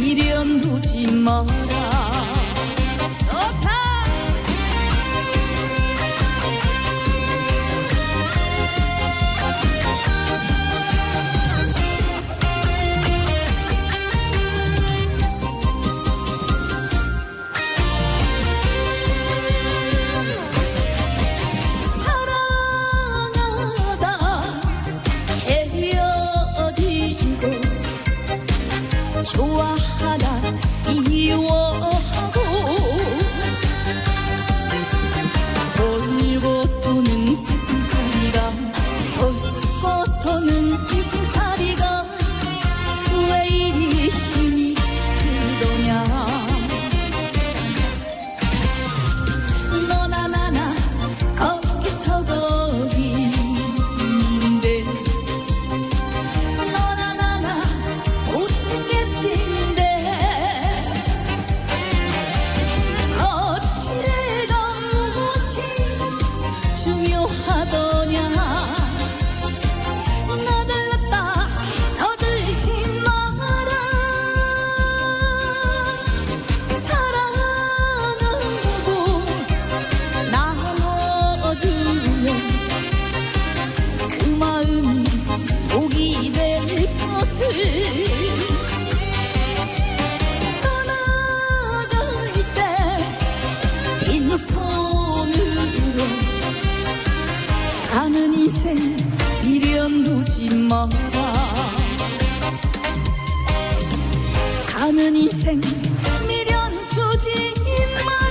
미련 두지 마라. todo. 인생 미련 두지 마. 가는 인생 미련 두지 마.